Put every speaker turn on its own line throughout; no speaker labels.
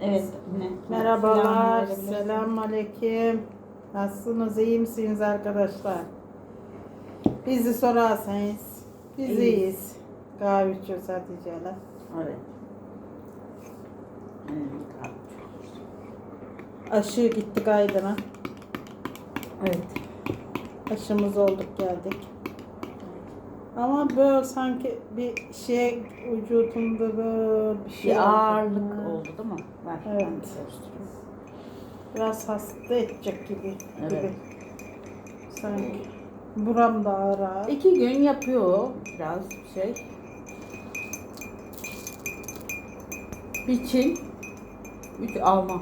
Evet. Ne?
Merhabalar,
Selam
aleyküm. Nasılsınız, iyi misiniz arkadaşlar? Bizi sorarsanız, biz
İyiyiz.
iyiyiz. Kahve içiyoruz Hatice'yle.
Evet. Hmm,
Aşı gittik Aydın'a.
Evet.
Aşımız olduk geldik. Ama böyle sanki bir şey vücudumda böyle bir şey
Bir
oldu.
ağırlık
Ha.
oldu değil mi? Ver.
Evet.
ben de karıştırayım.
Biraz hasta edecek gibi.
Evet.
gibi. Sanki. Buram da ağır ağır.
İki gün yapıyor biraz şey. Bir Çin, üç Alman.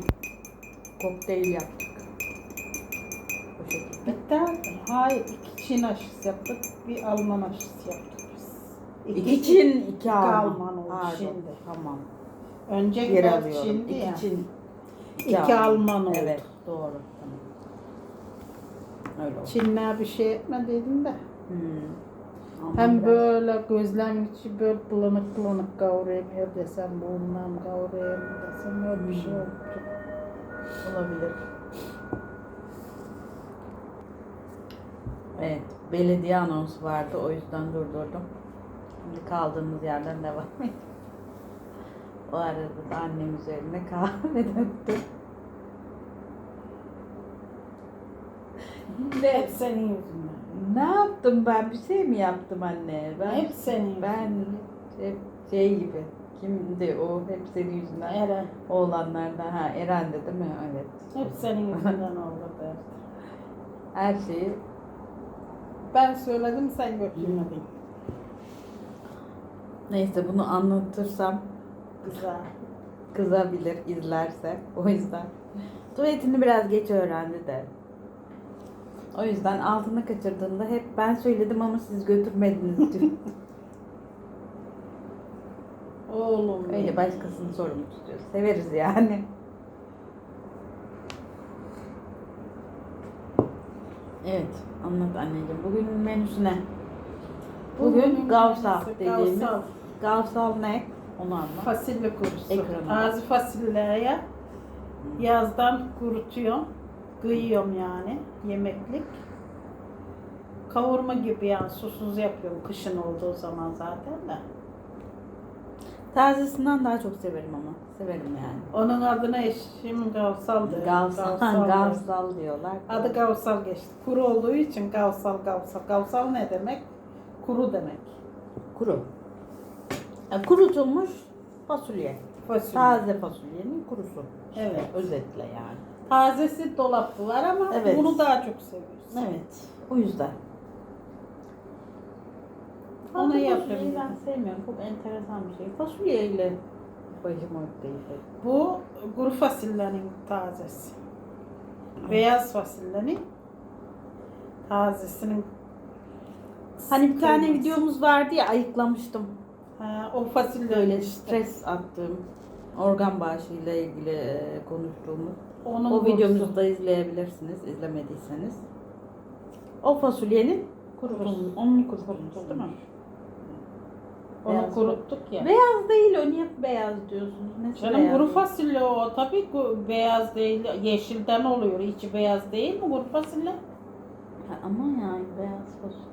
Kokteyl yaptık. Bu şekilde.
Bitti. Hayır, iki Çin aşısı yaptık, bir Alman aşısı yaptık biz.
İki Çin, iki Alman.
Oldu
Pardon,
şimdi.
Tamam.
Önce
Geri
biraz
alıyorum. İki
ya.
Çin,
İki Alman oldu.
Evet, doğru. Tamam. Öyle oldu.
Çinler bir şey etmediydim de.
Hmm.
Hem
Alman
böyle gözlem içi böyle bulanık bulanık kavrayamıyor desem, burnum kavrayamıyor desem öyle bir şey
Hmm.
oldu.
Olabilir. Evet, belediye anonsu vardı o yüzden durdurdum. Şimdi kaldığımız yerden devam edelim. O arada da annem üzerine kahve döktü.
Hep
ne,
senin yüzünden.
ne yaptım ben? Bir şey mi yaptım anne? Ben,
Hep senin
Ben hep şey gibi. Kimdi o? Hep senin yüzünden.
Eren.
Oğlanlardan. Ha Eren de değil mi? Evet.
Hep senin yüzünden oldu derdi.
Her şeyi
Ben söyledim sen götürmedin.
Neyse bunu anlatırsam
Güzel.
kızabilir izlerse. O yüzden. Tuvaletini biraz geç öğrendi de. O yüzden altını kaçırdığında hep ben söyledim ama siz götürmediniz diyor.
Oğlum.
Öyle
benim.
başkasını sorumlu tutuyor. Severiz yani. Evet anlat anneciğim. Bugün menüsü ne? Bugün
Bugünün
gavsal dediğimiz.
gavsal.
Gavsal ne? Onu anlat.
Fasulye kurusu.
Ekrana.
Taze fasulyeye yazdan kurutuyorum. Kıyıyorum yani yemeklik. Kavurma gibi yani susuz yapıyorum kışın olduğu zaman zaten de.
Tazesinden daha çok severim ama. Severim yani.
Onun adına eşim gavsal diyor.
Gavsal,
diyor.
gavsal diyorlar.
Adı gavsal geçti. Kuru olduğu için gavsal gavsal. Gavsal ne demek? Kuru demek.
Kuru. Ya, kurutulmuş fasulye.
Fasulye.
Taze fasulyenin kurusu.
Evet.
Özetle yani.
Tazesi dolapta var ama
Evet.
bunu daha çok seviyoruz.
Evet. O yüzden. Taze
yapıyorum.
ben sevmiyorum. Çok enteresan bir şey. Fasulye ile başım değil.
Bu kuru fasulyenin tazesi. Beyaz fasulyenin tazesinin
Hani bir tane videomuz vardı ya ayıklamıştım.
Ha, o fasulye işte.
stres attığım organ bağışıyla ilgili e, konuştuğumuz.
Onun
O videomuzu da izleyebilirsiniz izlemediyseniz. O fasulyenin kurutulmuş. Onun kurutulmuş değil mi?
Onu
Beyaz
kuruttuk ya.
Beyaz değil o niye beyaz diyorsunuz? Nesi
Canım
beyaz?
kuru fasulye o tabii ki beyaz değil, yeşilden oluyor. İçi beyaz değil mi kuru fasulye?
Ha, ama yani beyaz fasulye.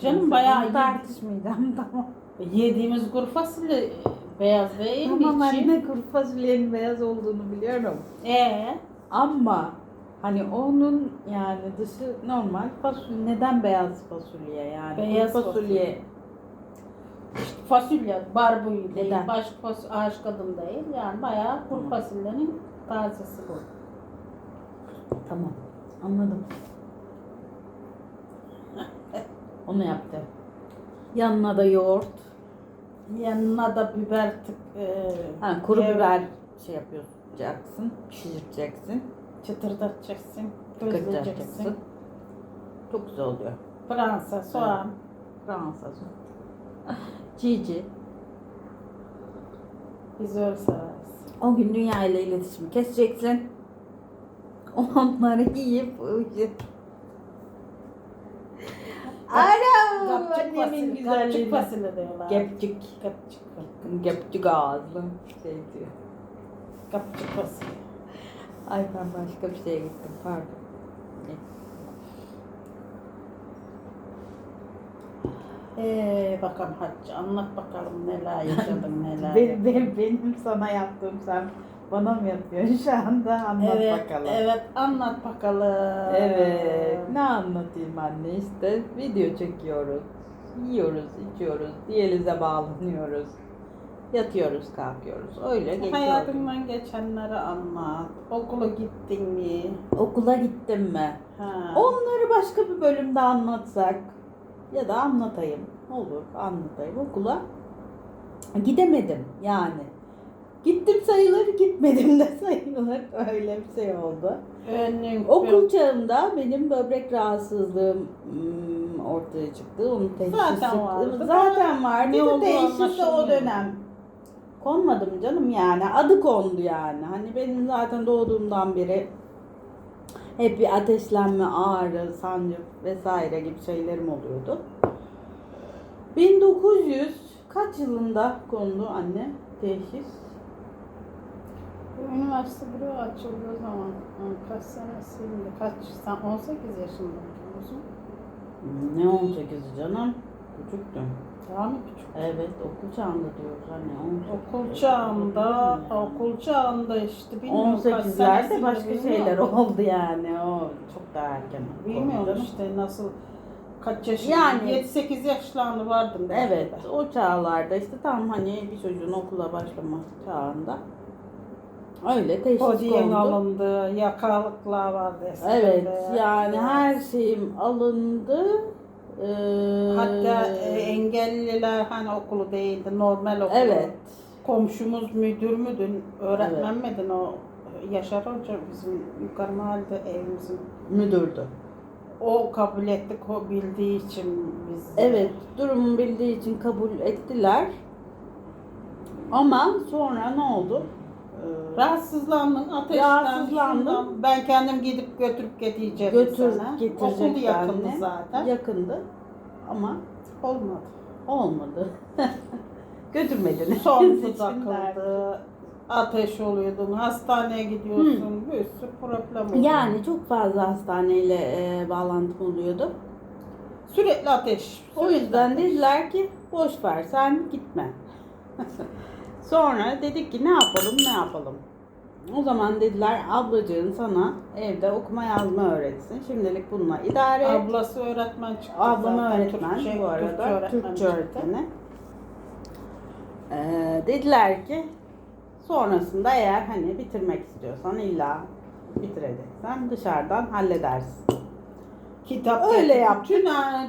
Canım,
Neyse,
bayağı iyi.
tartışmayacağım tamam.
Yediğimiz kuru fasulye beyaz değil mi
Tamam
içi?
anne kuru fasulyenin beyaz olduğunu biliyorum.
Ee,
Ama hani onun yani dışı normal fasulye. Neden beyaz fasulye yani?
Beyaz
Kuru fasulye.
fasulye barbuyu değil,
Neden?
başka ağaç kadın değil. Yani bayağı kuru fasulyenin tazesi bu.
Tamam anladım. Onu yaptı. Yanına da yoğurt.
Yanına da biber tık, e,
Ha, kuru
evet,
biber şey yapacaksın, pişireceksin,
çıtırdatacaksın, közleyeceksin.
kıracaksın. Çok güzel oluyor.
Fransa, soğan.
Fransız. Cici.
Biz öyle severiz.
O gün dünya ile iletişimi keseceksin. Onları yiyip uyuyup. Anam
Kapçık
annemin
fasulye, kapçık
güzelliğine.
fasulye diyorlar.
Gepçik.
Kapçık.
Gepçik ağızlı şey diyor.
Kapıcı basıyor.
Ay ben başka bir şeye gittim pardon.
Ee, bakalım Hatice anlat bakalım neler yaşadın neler.
Benim, benim, benim sana yaptığım sen bana mı yapıyorsun şu anda anlat
evet,
bakalım.
Evet anlat bakalım.
Evet. Ne anlatayım anne işte video çekiyoruz. Yiyoruz, içiyoruz, diyalize bağlanıyoruz. Yatıyoruz, kalkıyoruz. Öyle geçiyor.
Hayatından geçenleri anlat. Okula gittin mi?
Okula gittim mi?
Ha.
Onları başka bir bölümde anlatsak ya da anlatayım. Olur anlatayım. Okula gidemedim yani. Gittim sayılır, gitmedim de sayılır. Öyle bir şey oldu.
Önlüğün
Okul çağımda benim böbrek rahatsızlığım hmm, ortaya çıktı. Onun teşhisi
Zaten vardı.
Zaten vardı.
Ne
teşhisi o dönem. Konmadım canım yani. Adı kondu yani. Hani benim zaten doğduğumdan beri hep bir ateşlenme, ağrı, sancı vesaire gibi şeylerim oluyordu. 1900 kaç yılında kondu anne teşhis?
Üniversite buraya açıldığı zaman kaç senesinde kaç sen 18 yaşında musun?
Ne 18 canım? Küçüktüm.
Daha mı küçük?
Evet okul çağında diyoruz anne. 18.
Okul çağında, okul çağında işte bilmiyorum kaç
18'lerde
senesinde
başka
bilmiyorum.
şeyler oldu yani. O çok daha erken.
Bilmiyorum
oldu.
işte nasıl kaç yaşında?
Yani-
7-8 yaşlarında vardım belki
Evet o çağlarda işte tam hani bir çocuğun okula başlama çağında. Öyle teşhis
Podiyen
kondu.
alındı, yakalıklar vardı eskiden
Evet yani her şeyim alındı. Ee,
Hatta e, engelliler hani okulu değildi, normal okulu.
Evet.
Komşumuz müdür müdün, öğretmen miydin o Yaşar Hoca bizim yukarı mahallede evimizin.
müdürdü.
O kabul ettik, o bildiği için biz.
Evet, durumu bildiği için kabul ettiler. Ama sonra ne oldu? Ee,
Rahatsızlandın, ateşten,
Rahatsızlandım.
şundan. Ben kendim gidip götürüp getireceğim
götür
sana.
getirecek
Okul yakındı
anne.
zaten.
Yakındı. Ama
Olmadı.
olmadı. Götürmediniz.
Son
İçinden.
takıldı. Ateş oluyordun, hastaneye gidiyorsun, bir sürü problem oluyor.
Yani çok fazla hastaneyle e, bağlantım oluyordu.
Sürekli ateş.
O
sürekli
yüzden
ateş.
dediler ki boş ver sen gitme. Sonra dedik ki ne yapalım ne yapalım. O zaman dediler ablacığın sana evde okuma yazma öğretsin. Şimdilik bununla idare et.
Ablası öğretmen çıktı.
Ablam
zaten,
öğretmen
Türkçe-
bu arada.
Türkçe öğretmen
Türkçe öğretmeni. Ee, dediler ki sonrasında eğer hani bitirmek istiyorsan illa bitireceksen dışarıdan halledersin.
Kitap
Öyle yaptık.
Bütün ha-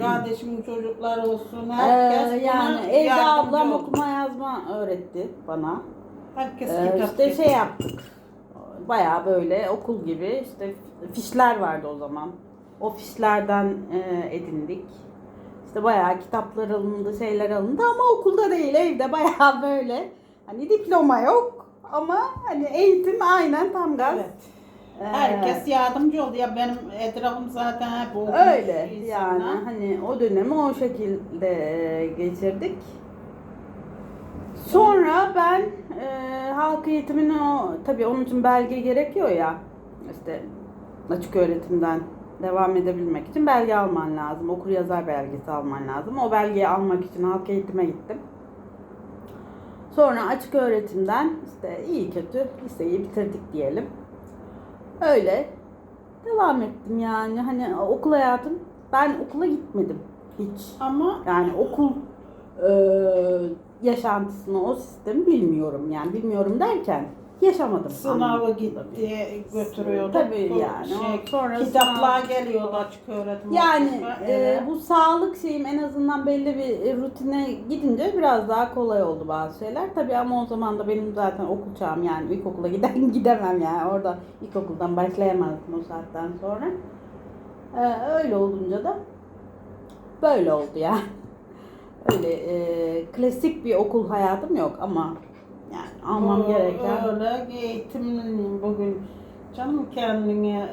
kardeşimin çocuklar olsun. Herkes
Ee, yani evde
yardımcı
ablam
oldu.
okuma yazma öğretti bana.
Herkes
Ee,
kitap
işte şey yaptık. Bayağı böyle okul gibi işte fişler vardı o zaman. O fişlerden e, edindik. İşte bayağı kitaplar alındı, şeyler alındı ama okulda değil, evde bayağı böyle. Hani diploma yok ama hani eğitim aynen tam gaz.
Evet.
Ee,
Herkes yardımcı oldu. Ya benim etrafım zaten hep okumuş
öyle
insanlar.
yani hani o dönemi o şekilde e, geçirdik. Sonra ben e, halk eğitimini o tabii onun için belge gerekiyor ya işte açık öğretimden devam edebilmek için belge alman lazım. Okur yazar belgesi alman lazım. O belgeyi almak için halk eğitime gittim. Sonra açık öğretimden işte iyi kötü liseyi bitirdik diyelim. Öyle devam ettim yani. Hani okul hayatım ben okula gitmedim hiç.
Ama
Yani okul e, yaşantısını, o sistemi bilmiyorum. Yani bilmiyorum derken yaşamadım.
sınavı gitti götürüyordu.
Tabii yani.
Şey,
sonra
kitaplar
sınav-
geliyordu açık öğretim.
Yani e, bu sağlık şeyim en azından belli bir e, rutine gidince biraz daha kolay oldu bazı şeyler. Tabii ama o zaman da benim zaten okul çağım yani ilkokula giden gidemem yani orada ilkokuldan başlayamazdım o saatten sonra. E, öyle olunca da böyle oldu yani. Öyle e, klasik bir okul hayatım yok ama almam
Bu
gereken
Öyle eğitimin bugün canım kendini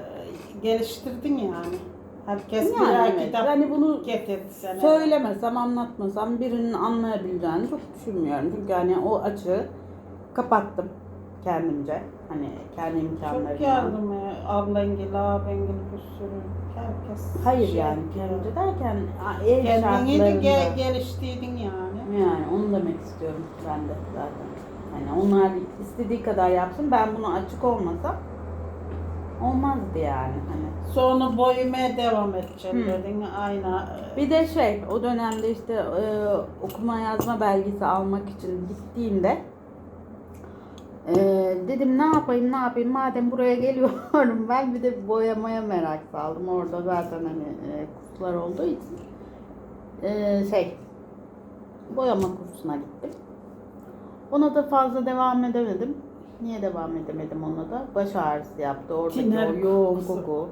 geliştirdin yani. Herkes
yani
birer
evet,
kitap
hani bunu
getirdi sana.
söylemesem, anlatmasam birinin anlayabileceğini çok düşünmüyorum. Çünkü hani o açığı kapattım kendimce. Hani kendi
Çok
imkanlarımla.
yardım ya. Ablengil, abengil bir sürü. Herkes.
Hayır
şey
yani kendimce derken ev
Kendini
şartlarında.
ge- geliştirdin yani.
Yani onu demek istiyorum ben de zaten. Hani onlar istediği kadar yapsın. Ben buna açık olmasam olmazdı yani. Hani
Sonra boyumaya devam edeceğim
Hı.
dedin. Aynı. e,
Bir de şey, o dönemde işte e, okuma yazma belgesi almak için gittiğimde e, dedim ne yapayım ne yapayım madem buraya geliyorum ben bir de boyamaya merak saldım. Orada zaten hani e, kurslar olduğu için e, şey boyama kursuna gittim. Ona da fazla devam edemedim. Niye devam edemedim ona da? Baş ağrısı yaptı. Oradaki
Tiner
o yoğun
kokusu.
koku.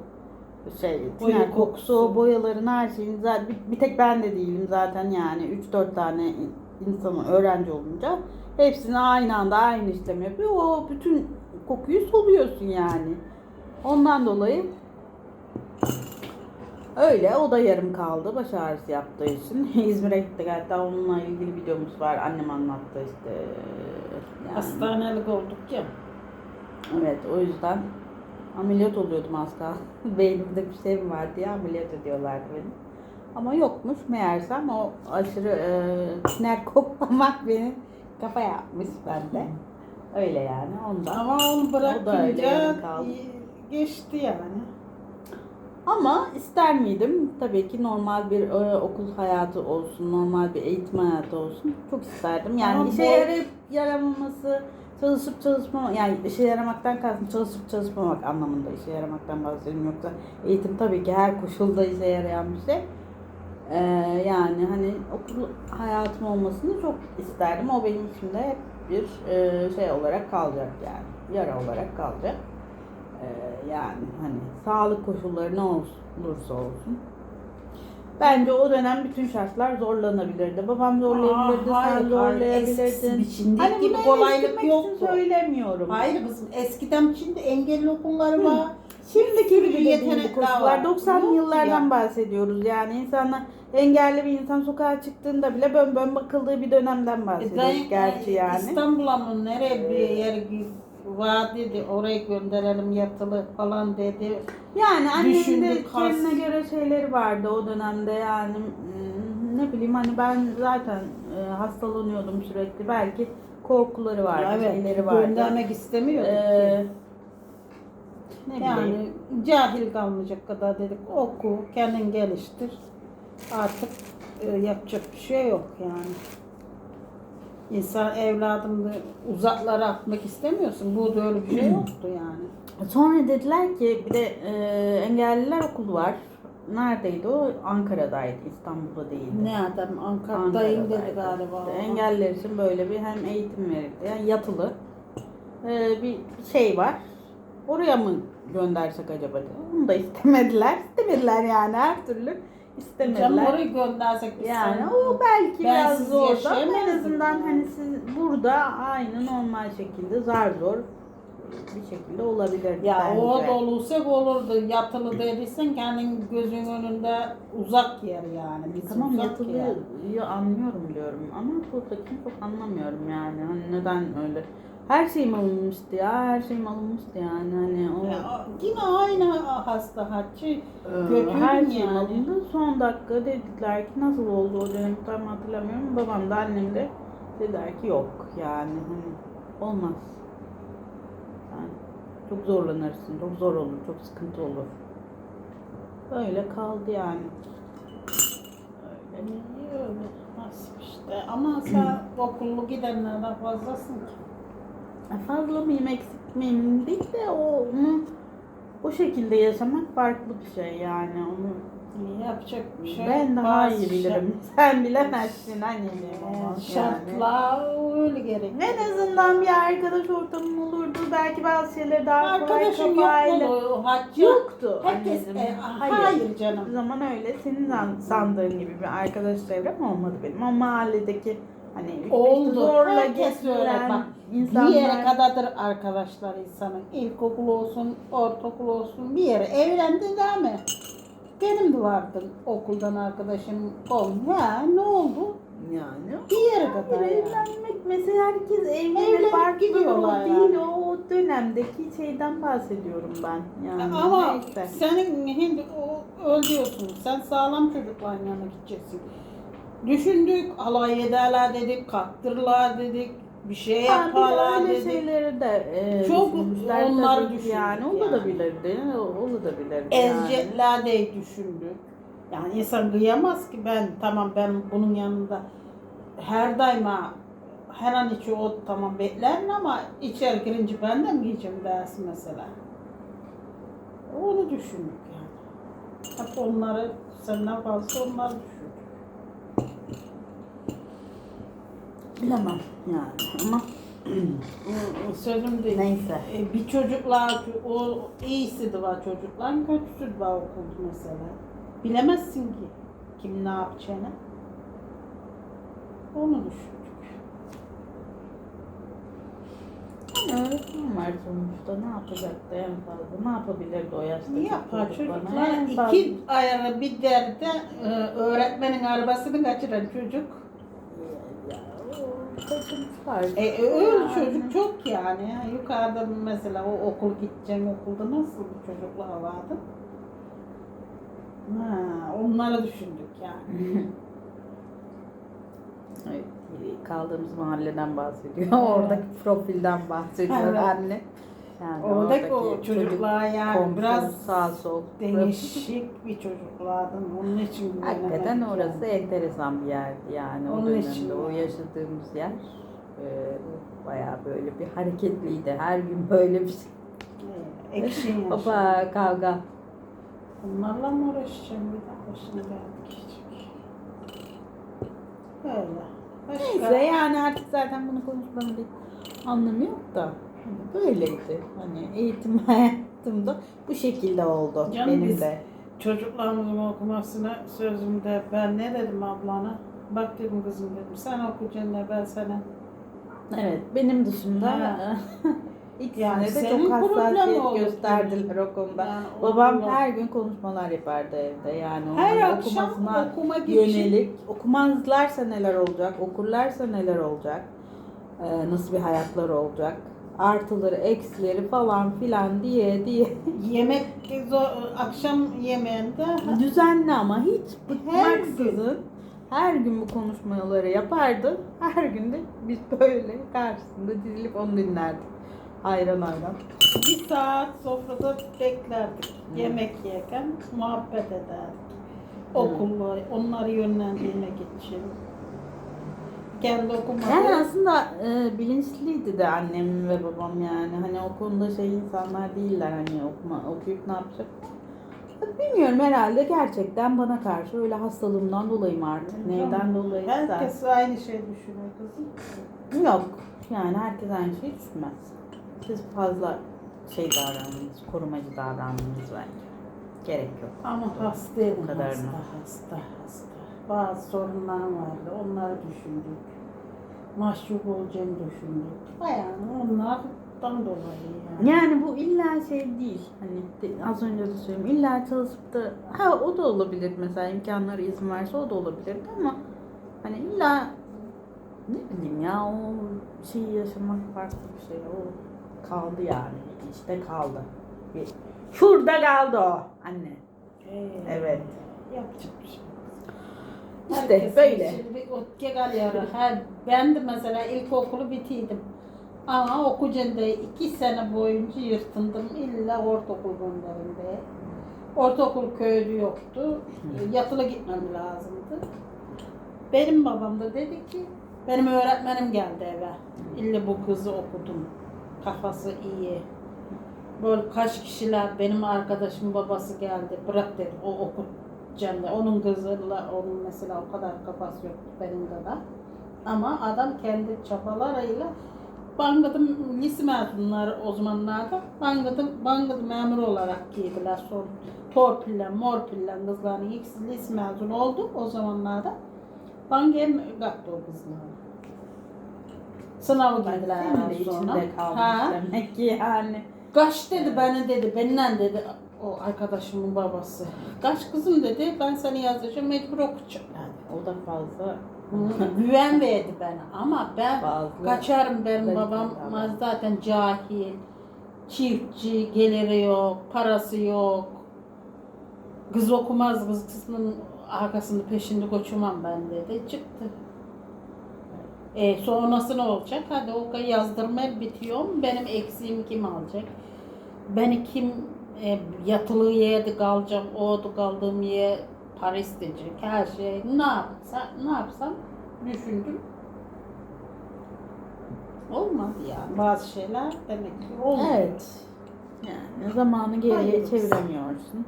Şey,
Boya
tiner kokusu,
kokusu.
boyaların her şeyin zaten bir, bir tek ben de değilim zaten yani 3-4 tane insanın öğrenci olunca hepsini aynı anda aynı işlem yapıyor. O bütün kokuyu soluyorsun yani. Ondan dolayı öyle o da yarım kaldı baş ağrısı yaptığı için. İzmir'e gittik hatta onunla ilgili videomuz var. Annem anlattı işte. Yani.
Hastanelik olduk ya.
Evet o yüzden ameliyat oluyordum az kalsın. Beynimde bir şey mi var diye ameliyat ediyorlardı beni. Ama yokmuş meğersem o aşırı e, tiner koklamak beni kafa yapmış bende. Öyle yani ondan.
Ama onu bırakınca geçti yani.
Ama ister miydim? Tabii ki normal bir e, okul hayatı olsun, normal bir eğitim hayatı olsun. Çok isterdim. Yani
Ama
işe
bu-
yarayıp yaramaması, çalışıp çalışmamak, yani işe yaramaktan kastım çalışıp çalışmamak anlamında işe yaramaktan bahsediyorum. Yoksa eğitim tabii ki her koşulda işe yarayan bir şey. Ee, yani hani okul hayatım olmasını çok isterdim. O benim içimde hep bir e, şey olarak kalacak yani. Yara olarak kalacak. Ee, yani hani sağlık koşulları ne olursa olsun. Bence o dönem bütün şartlar zorlanabilirdi. Babam zorlayabilirdi,
Aa,
sen
hayır,
zorlayabilirdin.
hayır.
Hani
gibi
bunu
kolaylık yoktu.
söylemiyorum.
Hayır kızım eskiden şimdi engelli okulları var.
Şimdiki gibi de değil koşullar.
var.
90'lı
Yok
yıllardan
ya.
bahsediyoruz. Yani insanlar engelli bir insan sokağa çıktığında bile bön bön bakıldığı bir dönemden
E,
bahsediyoruz
dayı-
gerçi yani.
İstanbul'a mı nereye bir yer var dedi oraya gönderelim yatılı falan dedi.
Yani annemin de
Düşündük,
kendine
has-
göre şeyleri vardı o dönemde yani hmm, ne bileyim hani ben zaten e, hastalanıyordum sürekli belki korkuları vardı, şeyleri vardı.
göndermek istemiyordu
Ee,
ki.
ne bileyim.
Yani cahil kalmayacak kadar dedik oku kendin geliştir. Artık e, yapacak bir şey yok yani. İnsan evladını uzaklara atmak istemiyorsun. Bu da öyle bir şey yoktu yani.
Sonra dediler ki bir de e, engelliler okulu var. Neredeydi o? Ankara'daydı, İstanbul'da değildi.
Ne adam Ankara'dayım dedi galiba.
İşte engelliler için böyle bir hem eğitim verildi, yani yatılı e, bir şey var. Oraya mı göndersek acaba diye. Onu da istemediler. İstemediler yani her türlü
Canım
istemediler.
orayı göndersek biz
Yani
sen-
o belki biraz zor da en azından hani siz burada aynı normal şekilde zar zor bir şekilde olabilir.
Ya
bence.
o da olursa olurdu. Yatılı dediysen kendin gözün önünde uzak yer yani. Biz
Tamam
uzak yer.
anlıyorum diyorum ama buradakini çok anlamıyorum yani. Hani neden öyle? Her şeyim alınmıştı ya, her şeyim alınmıştı yani. Hani o
Ya, yine aynı hasta hacı.
e,
kötüydüm
her şeyim
yani.
alındı. Son dakika dediler ki nasıl oldu o dönem tam hatırlamıyorum. Babam da annem de dediler ki yok yani hani olmaz. Yani çok zorlanırsın, çok zor olur, çok sıkıntı olur. Öyle kaldı yani. Öyle.
Öyle. Nasip işte. Ama sen okullu gidenlerden fazlasın ki.
Fazla mıyım eksik miyim değil de o onu o şekilde yaşamak farklı bir şey yani onu
Yapacak bir şey
ben daha
Bazı
iyi bilirim. Sen bilemezsin anneciğim
şart-
ama yani.
Şartlar öyle gerek.
En azından bir arkadaş ortamın olurdu. Belki bazı şeyleri daha kolay
Arkadaşım
kafayla.
yok mu? Hacı.
Yoktu.
Herkes
anneciğim.
e, hayır. canım.
Hiçbir zaman öyle. Senin san- sandığın gibi bir arkadaş çevrem olmadı benim. O mahalledeki hani
Oldu.
zorla getirilen
Bak,
insanlar.
Bir yere kadardır arkadaşlar insanın. İlkokul olsun, ortaokul olsun bir yere. Evlendi değil mi? Benim de vardı okuldan arkadaşım. Ya ne oldu?
Yani.
Bir yere kadar yani.
evlenmek mesela herkes evlenir
Evlenip
farklı
gidiyorlar
değil
yani.
o, dönemdeki şeyden bahsediyorum ben. Yani
Ama
neyse.
senin hindi o ölüyorsun. Sen sağlam çocukların yanına gideceksin. Düşündük, alay ederler dedik, kaktırırlar dedik, bir şey
Ha, bir de
yaparlar
öyle
dedik.
şeyleri de e,
Çok
düşünmüşler
onları
tabii ki
düşündük
yani.
yani.
Olabilirdi. Olabilirdi. Yani.
Ezecekler diye düşündük. Yani insan kıyamaz ki ben tamam ben bunun yanında her daima her an içi o tamam beklerim ama içeri girince ben de mi giyeceğim dersin mesela. Onu düşündük yani. Hep onları senden fazla onları düşündük.
Bilemem yani ama
Sözüm değil.
neyse.
E, bir çocuklar o iyisi de var çocuklar, kötüsü de var okulda mesela. Bilemezsin ki kim ne yapacağını. Onu düşündük.
Yani öğretmen var sonuçta. Ne yapacaktı en fazla? Ne yapabilirdi o yaşta?
Ne yapar
çocuklar?
İki ayarı bir derde e, öğretmenin arabasını kaçıran çocuk.
Ya, o kaçıntılar.
E, e, öyle
Yani.
çocuk çok yani. Yukarıda mesela o okul gideceğim okulda nasıl bir çocuklar vardı? Ha, onları düşündük yani.
Evet, kaldığımız mahalleden bahsediyor. Oradaki profilden bahsediyor
Evet.
anne. Yani
Oradaki o
oradaki
çocuklar yani
komşu,
biraz
sağ sol.
değişik bir çocuklardan. Onun için
Hakikaten orası
yani.
enteresan bir yerdi yani o
Onun
dönemde
için
o yaşadığımız yer e, bayağı böyle bir hareketliydi. Her gün böyle bir şey.
Ee, yaşam.
Hopa kavga.
Bunlarla mı uğraşacağım bir daha başına geldik işte. Böyle. Başka?
Neyse yani artık zaten bunu konuşmanın bir anlamı yok da. Böyleydi. Hani eğitim hayatımda bu şekilde oldu
Canım
benim
biz-
de.
Çocuklarımızın okumasına sözümde ben ne dedim ablana? Bak dedim kızım dedim sen okuyacaksın ne ben sana.
Evet benim dışında
Ha.
ikisine
Yani
de
senin
çok
problem
hassasiyet
oldu
gösterdiler o konuda.
Yani
Babam
okulda-
her gün konuşmalar yapardı evde yani
her akşam
okumasına
okuma gibi
yönelik okumazlarsa neler olacak, okurlarsa neler olacak, ee, nasıl bir hayatları olacak, artıları, eksileri falan filan diye diye
Yemek zor, akşam yemeğinde
düzenli ama hiç bıkmaksızın her gün bu konuşmaları yapardı. Her gün de biz böyle karşısında dizilip onu dinlerdik. Ayran ayran.
bir saat sofrada beklerdik. Yemek yerken muhabbet ederdik. Okullu, onları yönlendirmek için. Kendi okumadı.
Yani aslında e, bilinçliydi de annem ve babam yani. Hani o konuda şey insanlar değiller hani okuma, okuyup ne yapacak. Bilmiyorum herhalde gerçekten bana karşı öyle hastalığımdan dolayı mı artık neyden dolayı
Herkes aynı şey düşünüyor kızım.
Yok yani herkes aynı şeyi düşünmez. Siz fazla şey davrandınız, korumacı davrandınız bence. Gerek yok.
Ama
kadarını.
hasta, hasta, hasta. Bazı sorunlar vardı, onları düşündük. Mahcup olacağını düşündük. Bayağı onlardan dolayı yani.
Yani bu illa şey değil. Hani de- az önce de söyledim. İlla çalışıp da ha o da olabilir mesela imkanları izin verse o da olabilirdi ama hani illa ne bileyim ya o şeyi yaşamak farklı bir şey. O kaldı yani. İşte kaldı. Bir- Şurada kaldı o anne.
Ee,
Evet.
Yapacak bir şey. yok.
İşte
Herkesin
böyle.
Şimdi o gegal yarı. Her, ben de mesela ilkokulu bitirdim. Ama diye iki sene boyunca yırtındım. İlla ortaokul gönderimde. Ortaokul köyde yoktu. Yatılı gitmem lazımdı. Benim babam da dedi ki, benim öğretmenim geldi eve. İlla bu kızı okudum. Kafası iyi. Böyle kaç kişiler, benim arkadaşım babası geldi. Bırak dedi, o okutacağım dedi. Onun kızıyla, onun mesela o kadar kafası yoktu benim kadar. Ama adam kendi çabalarıyla Bangladeş lise mezunları o zamanlarda Bangladeş, Bangladeş memuru olarak giydiler sonra. Torpille, morpille kızların ikisi lise mezunu oldu o zamanlarda. Bangladeş'e kattı o kızları. Sınavı girdiler sonra.
içinde kalmış
Ha.
demek ki yani.
Kaç dedi bana dedi, benden dedi o arkadaşımın babası. Kaç kızım dedi, ben seni yazacağım, mecbur okutacağım.
Yani o da fazla
Güven verdi bana ama ben
fazla.
kaçarım benim babam
adam.
zaten cahil. Çiftçi, geliri yok, parası yok. Kız okumaz, kız kızının arkasında peşinde koşamam ben dedi. Çıktı. E sonrası ne olacak? Hadi o yazdırma bitiyor. Benim eksiğimi kim alacak? Beni kim e, yatılı yerde kalacağım, o kaldığım yer para isteyecek, her şey. Ne yapsa, ne yapsam düşündüm. Olmadı yani. Bazı şeyler demek ki olmuyor.
Evet. Yani zamanı geriye
Hayırlısı.
çeviremiyorsun.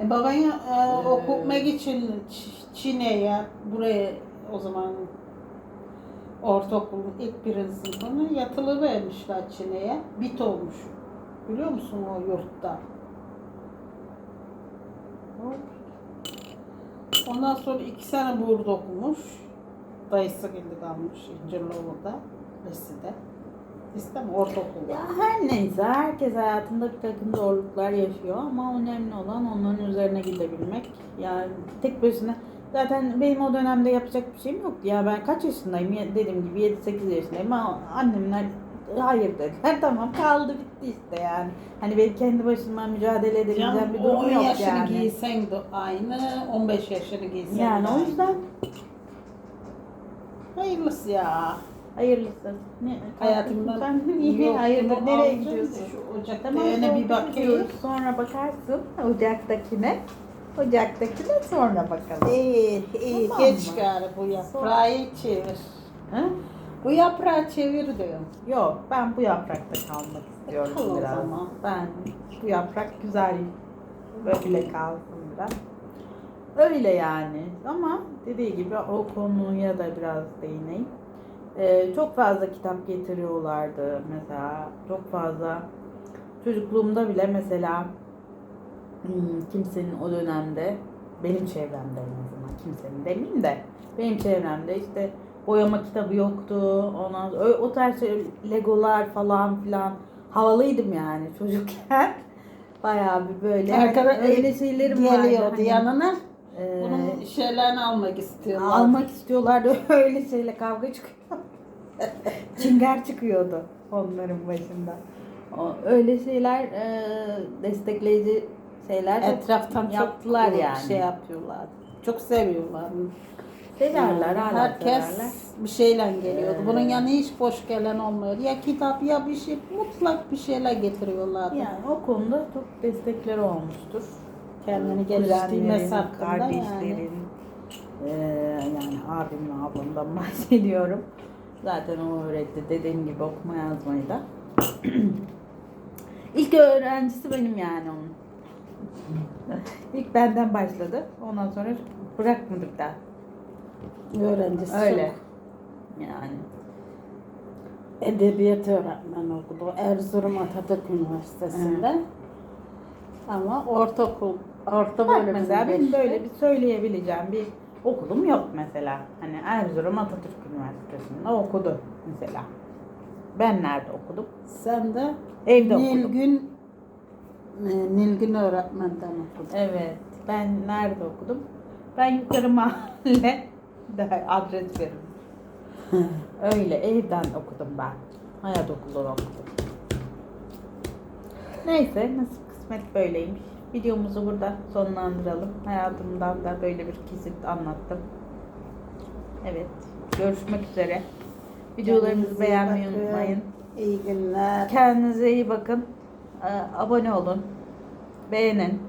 E, baban e,
Ee,
okutmak için Çin'e buraya o zaman ortaokulun ilk birinci sınıfını yatılı vermişler Çin'e. Bit olmuş. Biliyor musun o yurtta? Ondan sonra iki sene burada okumuş. Dayısı gibi kalmış İncirlova'da, lisede. Lise mi? Ortaokulda.
Ya her neyse herkes hayatında bir takım zorluklar yaşıyor ama önemli olan onların üzerine gidebilmek. Yani tek başına zaten benim o dönemde yapacak bir şeyim yoktu. Ya ben kaç yaşındayım? Ya Dediğim gibi 7-8 yaşındayım annemler hayır dediler. Tamam kaldı bitti işte yani. Hani benim kendi başıma mücadele edebileceğim
Can,
bir durum
10
yok
yaşını
yani.
giysen de aynı, 15 yaşını giysen
Yani
de
o
aynı.
yüzden
Hayırlısı ya.
hayırlısı. Ne,
Hayatımdan
sen iyi
Yok,
hayırlı
bunu
nereye
alacağım da
gidiyorsun?
Şu ocakta
Tamam
yine bir
sohbet
bakayım.
ediyoruz. Sonra bakarsın ocaktakine. Ocaktakine sonra bakalım.
İyi, iyi.
Tamam
Geç
mı?
gari bu yaprağı çevir.
Ha?
Bu yaprağı çevir diyorum.
Yok ben bu yaprakta kalmak istiyorum
Kal o
biraz.
zaman.
Ben bu yaprak güzel böyle kalsın biraz. Öyle yani ama dediği gibi o konuya da biraz değineyim. Ee, çok fazla kitap getiriyorlardı mesela çok fazla çocukluğumda bile mesela hmm, kimsenin o dönemde benim çevremde en azından kimsenin demeyeyim de benim çevremde işte boyama kitabı yoktu. Ondan sonra, o, tarz şey, legolar falan filan havalıydım yani çocukken. Bayağı bir böyle
Arkada
öyle şeylerim.
Geliyordu
hani,
yanına.
e,
Bunun şeylerini almak istiyorlar.
almak istiyorlardı öyle şeyle kavga çıkıyor. Çinger çıkıyordu onların başında. O, öyle şeyler e, destekleyici şeyler çok
Etraftan çok
yaptılar yani.
şey yapıyorlar. Çok seviyorlar.
Severler hala
Herkes
severler.
bir şeyle geliyordu. Bunun yanına hiç boş gelen olmuyor. Ya kitap ya bir şey mutlak bir şeyler getiriyorlardı.
Yani o konuda çok destekleri olmuştur.
Kendini geliştirmesi hakkında yani.
kardeşlerin, eee, yani abim ve ablamdan bahsediyorum. Zaten o öğretti dediğim gibi okuma yazmayı da. İlk öğrencisi benim yani onun. İlk benden başladı. Ondan sonra bırakmadık da.
Öğrencisi
Öyle.
çok.
Yani.
Edebiyat öğretmeni okudu. Erzurum Atatürk Üniversitesi'nde. Ama ortaokul, orta
Bak
bölümünü
mesela benim böyle bir söyleyebileceğim bir okulum yok mesela. Hani Erzurum Atatürk Üniversitesi'nde okudu mesela. Ben nerede okudum?
Sen de
Evde okudum.
Nilgün e, Nilgün öğretmenden okudun.
Evet. Ben nerede okudum? Ben yukarı mahalle adres veririm. Öyle evden okudum ben. Hayat okulunu okudum. Neyse nasip kısmet böyleymiş. Videomuzu burada sonlandıralım. Hayatımdan da böyle bir kesit anlattım. Evet. Görüşmek üzere. Videolarımızı beğenmeyi
bakın.
unutmayın.
İyi günler.
Kendinize iyi bakın. Ee, Abone olun. Beğenin.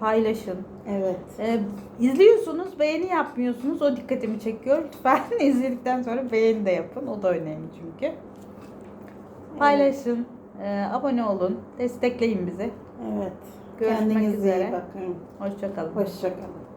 Paylaşın.
Evet.
Ee, izliyorsunuz, beğeni yapmıyorsunuz. O dikkatimi çekiyor. Lütfen izledikten sonra beğeni de yapın. O da önemli çünkü. Paylaşın, e, abone olun, destekleyin bizi.
Evet.
Görüşmek
Kendinize
üzere.
iyi bakın.
Hoşçakalın.
Hoşçakalın.